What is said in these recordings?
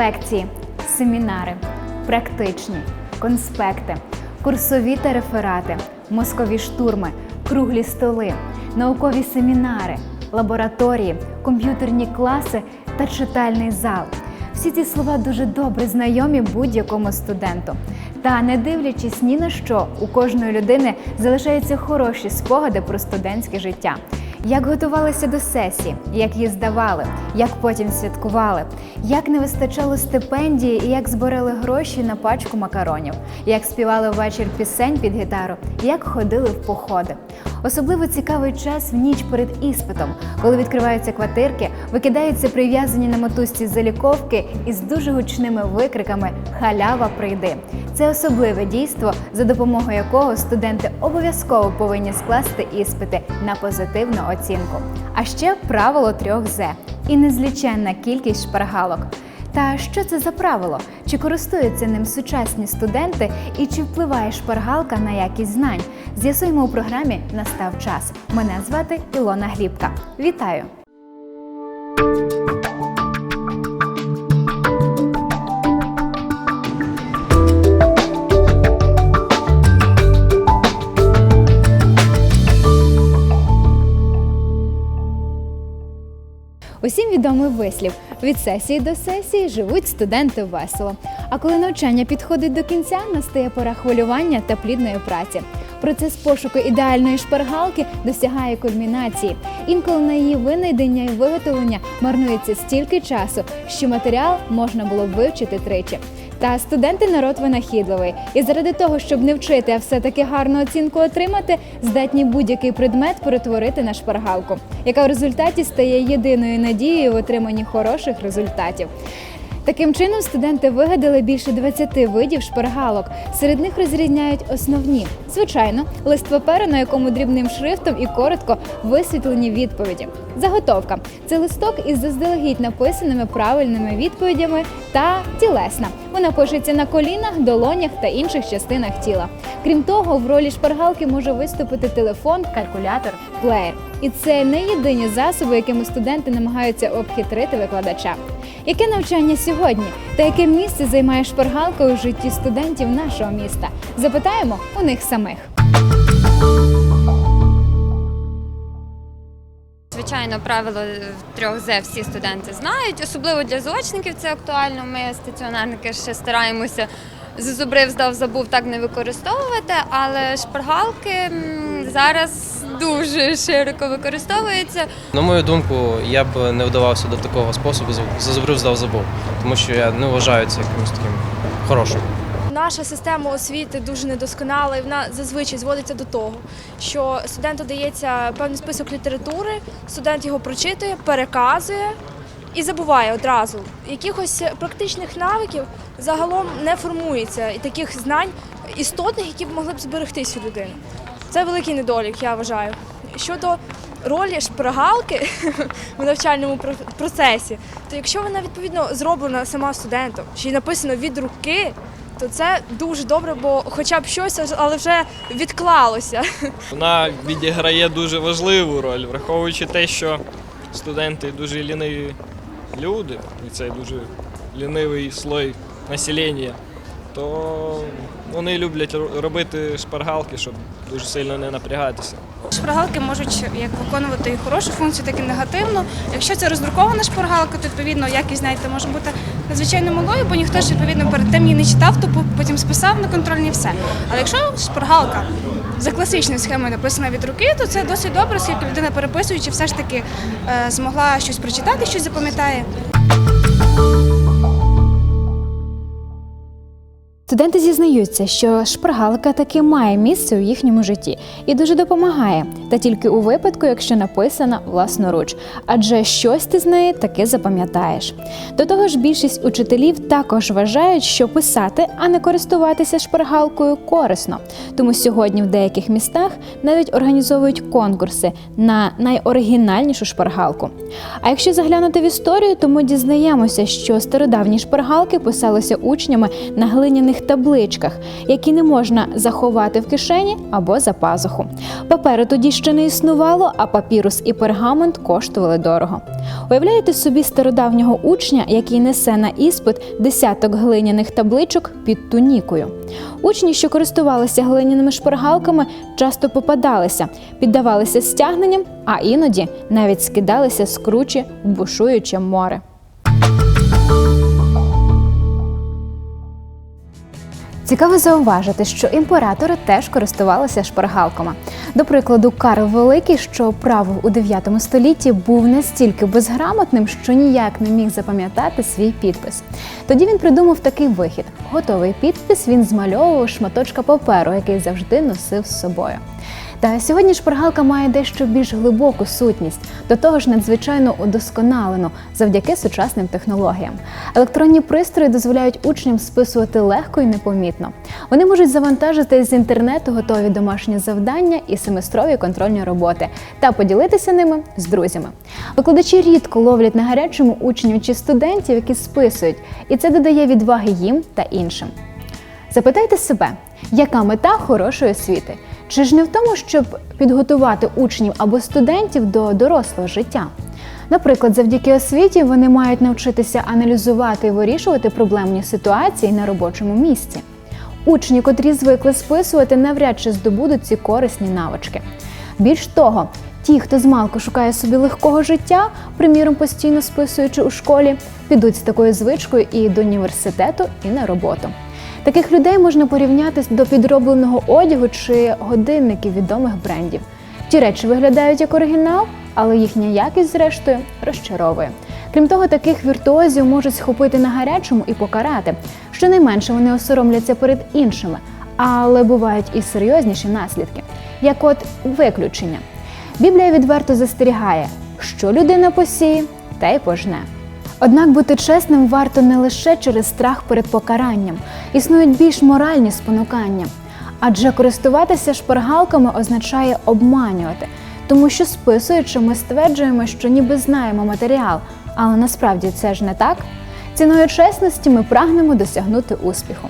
лекції, семінари, практичні, конспекти, курсові та реферати, мозкові штурми, круглі столи, наукові семінари, лабораторії, комп'ютерні класи та читальний зал. Всі ці слова дуже добре знайомі будь-якому студенту. Та не дивлячись ні на що, у кожної людини залишаються хороші спогади про студентське життя. Як готувалися до сесії, як її здавали, як потім святкували, як не вистачало стипендії і як збирали гроші на пачку макаронів, як співали ввечір пісень під гітару, як ходили в походи. Особливо цікавий час в ніч перед іспитом, коли відкриваються квартирки, викидаються прив'язані на мотузці заліковки із дуже гучними викриками Халява прийди. Це особливе дійство, за допомогою якого студенти обов'язково повинні скласти іспити на позитивну оцінку. А ще правило трьох З і незліченна кількість шпаргалок. Та що це за правило? Чи користуються ним сучасні студенти і чи впливає шпаргалка на якість знань? З'ясуємо у програмі Настав час. Мене звати Ілона Глібка. Вітаю! Усім відомий вислів: від сесії до сесії живуть студенти весело. А коли навчання підходить до кінця, настає пора хвилювання та плідної праці. Процес пошуку ідеальної шпаргалки досягає кульмінації. Інколи на її винайдення і виготовлення марнується стільки часу, що матеріал можна було б вивчити тричі. Та студенти народ винахідливий, і заради того, щоб не вчити, а все-таки гарну оцінку отримати, здатні будь-який предмет перетворити на шпаргалку, яка в результаті стає єдиною надією в отриманні хороших результатів. Таким чином, студенти вигадали більше 20 видів шпаргалок. Серед них розрізняють основні. Звичайно, лист паперу, на якому дрібним шрифтом і коротко висвітлені відповіді. Заготовка це листок із заздалегідь написаними правильними відповідями та тілесна. Вона пишеться на колінах, долонях та інших частинах тіла. Крім того, в ролі шпаргалки може виступити телефон, калькулятор, плеєр. І це не єдині засоби, якими студенти намагаються обхитрити викладача. Яке навчання сьогодні та яке місце займає шпаргалка у житті студентів нашого міста? Запитаємо у них самих. Звичайно, правило трьох З всі студенти знають. Особливо для заочників це актуально. Ми стаціонарники ще стараємося зазубрив, здав, забув так не використовувати, але шпаргалки зараз дуже широко використовуються. На мою думку, я б не вдавався до такого способу зазубрив, здав, забув, тому що я не вважаю це якимось таким хорошим. Наша система освіти дуже недосконала, і вона зазвичай зводиться до того, що студенту дається певний список літератури, студент його прочитує, переказує і забуває одразу. Якихось практичних навиків загалом не формується і таких знань істотних, які б могли б зберегтися у людини. Це великий недолік, я вважаю. Щодо ролі шпаргалки в навчальному про- процесі, то якщо вона відповідно зроблена сама студентом, чи написано від руки, то це дуже добре, бо хоча б щось, але вже відклалося. Вона відіграє дуже важливу роль, враховуючи те, що студенти дуже ліниві люди, і цей дуже лінивий слой населення, то вони люблять робити шпаргалки, щоб дуже сильно не напрягатися. Шпаргалки можуть як виконувати і хорошу функцію, так і негативну. Якщо це роздрукована шпаргалка, то відповідно якість знаєте, може бути надзвичайно малою, бо ніхто ж відповідно перед тим її не читав, то потім списав на контрольні все. Але якщо шпаргалка за класичною схемою написана від руки, то це досить добре, оскільки людина переписуючи, все ж таки е, змогла щось прочитати, щось запам'ятає. Студенти зізнаються, що шпаргалка таки має місце у їхньому житті і дуже допомагає, та тільки у випадку, якщо написана власноруч, адже щось ти з неї таки запам'ятаєш. До того ж, більшість учителів також вважають, що писати, а не користуватися шпаргалкою корисно. Тому сьогодні в деяких містах навіть організовують конкурси на найоригінальнішу шпаргалку. А якщо заглянути в історію, то ми дізнаємося, що стародавні шпаргалки писалися учнями на глиняних глиняних табличках, які не можна заховати в кишені або за пазуху. Паперу тоді ще не існувало, а папірус і пергамент коштували дорого. Уявляєте собі стародавнього учня, який несе на іспит десяток глиняних табличок під тунікою. Учні, що користувалися глиняними шпаргалками, часто попадалися, піддавалися стягненням, а іноді навіть скидалися з кручі в бушуюче море. Цікаво зауважити, що імператори теж користувалися шпаргалками. До прикладу, Карл Великий, що правив у 9 столітті, був настільки безграмотним, що ніяк не міг запам'ятати свій підпис. Тоді він придумав такий вихід: готовий підпис він змальовував шматочка паперу, який завжди носив з собою. Та сьогодні шпаргалка має дещо більш глибоку сутність, до того ж надзвичайно удосконалену завдяки сучасним технологіям. Електронні пристрої дозволяють учням списувати легко і непомітно. Вони можуть завантажити з інтернету готові домашні завдання і семестрові контрольні роботи та поділитися ними з друзями. Викладачі рідко ловлять на гарячому учнів чи студентів, які списують, і це додає відваги їм та іншим. Запитайте себе, яка мета хорошої освіти? Чи ж не в тому, щоб підготувати учнів або студентів до дорослого життя? Наприклад, завдяки освіті вони мають навчитися аналізувати і вирішувати проблемні ситуації на робочому місці. Учні, котрі звикли списувати, навряд чи здобудуть ці корисні навички. Більш того, ті, хто змалку шукає собі легкого життя, приміром постійно списуючи у школі, підуть з такою звичкою і до університету, і на роботу. Таких людей можна порівняти до підробленого одягу чи годинників відомих брендів. Ті речі виглядають як оригінал, але їхня якість, зрештою, розчаровує. Крім того, таких віртуозів можуть схопити на гарячому і покарати. Щонайменше вони осоромляться перед іншими, але бувають і серйозніші наслідки, як от виключення. Біблія відверто застерігає, що людина посіє, та й пожне. Однак бути чесним варто не лише через страх перед покаранням, існують більш моральні спонукання. Адже користуватися шпаргалками означає обманювати, тому що списуючи, ми стверджуємо, що ніби знаємо матеріал, але насправді це ж не так. Ціною чесності ми прагнемо досягнути успіху.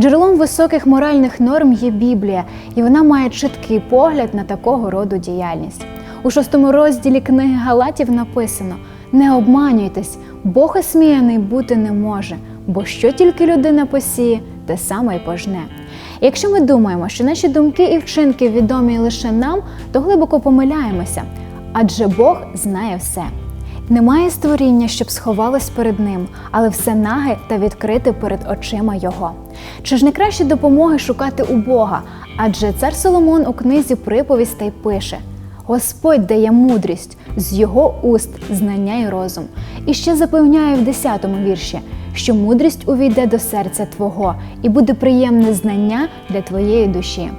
Джерелом високих моральних норм є Біблія, і вона має чіткий погляд на такого роду діяльність. У шостому розділі книги Галатів написано: не обманюйтесь, Бог осміяний бути не може, бо що тільки людина посіє, те саме й пожне. Якщо ми думаємо, що наші думки і вчинки відомі лише нам, то глибоко помиляємося, адже Бог знає все. Немає створіння, щоб сховалось перед ним, але все наге та відкрите перед очима його. Чи ж не краще допомоги шукати у Бога? Адже цар Соломон у книзі приповістей пише: Господь дає мудрість, з його уст знання й розум. І ще запевняє в 10-му вірші, що мудрість увійде до серця Твого і буде приємне знання для твоєї душі.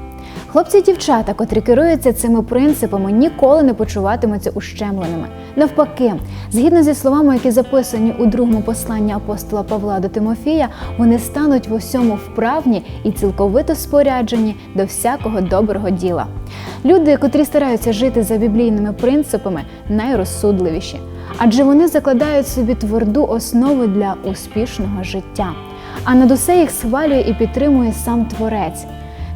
Хлопці і дівчата, котрі керуються цими принципами, ніколи не почуватимуться ущемленими. Навпаки, згідно зі словами, які записані у другому посланні апостола Павла до Тимофія, вони стануть в усьому вправні і цілковито споряджені до всякого доброго діла. Люди, котрі стараються жити за біблійними принципами, найрозсудливіші, адже вони закладають собі тверду основу для успішного життя. А над усе їх схвалює і підтримує сам Творець.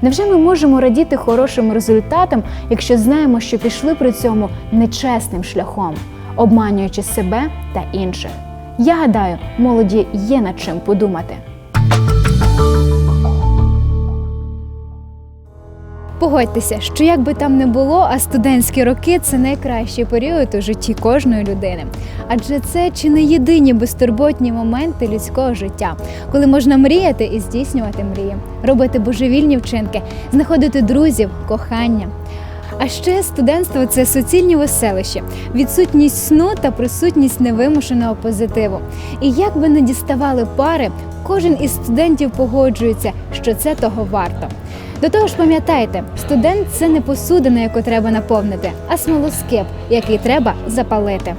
Невже ми можемо радіти хорошим результатам, якщо знаємо, що пішли при цьому нечесним шляхом, обманюючи себе та інших? Я гадаю, молоді є над чим подумати. Погодьтеся, що як би там не було, а студентські роки це найкращий період у житті кожної людини. Адже це чи не єдині безтурботні моменти людського життя, коли можна мріяти і здійснювати мрії, робити божевільні вчинки, знаходити друзів, кохання. А ще студентство це суцільні веселища, відсутність сну та присутність невимушеного позитиву. І як би не діставали пари, кожен із студентів погоджується, що це того варто. До того ж, пам'ятайте, студент це не посудина, яку треба наповнити, а смолоскип, який треба запалити.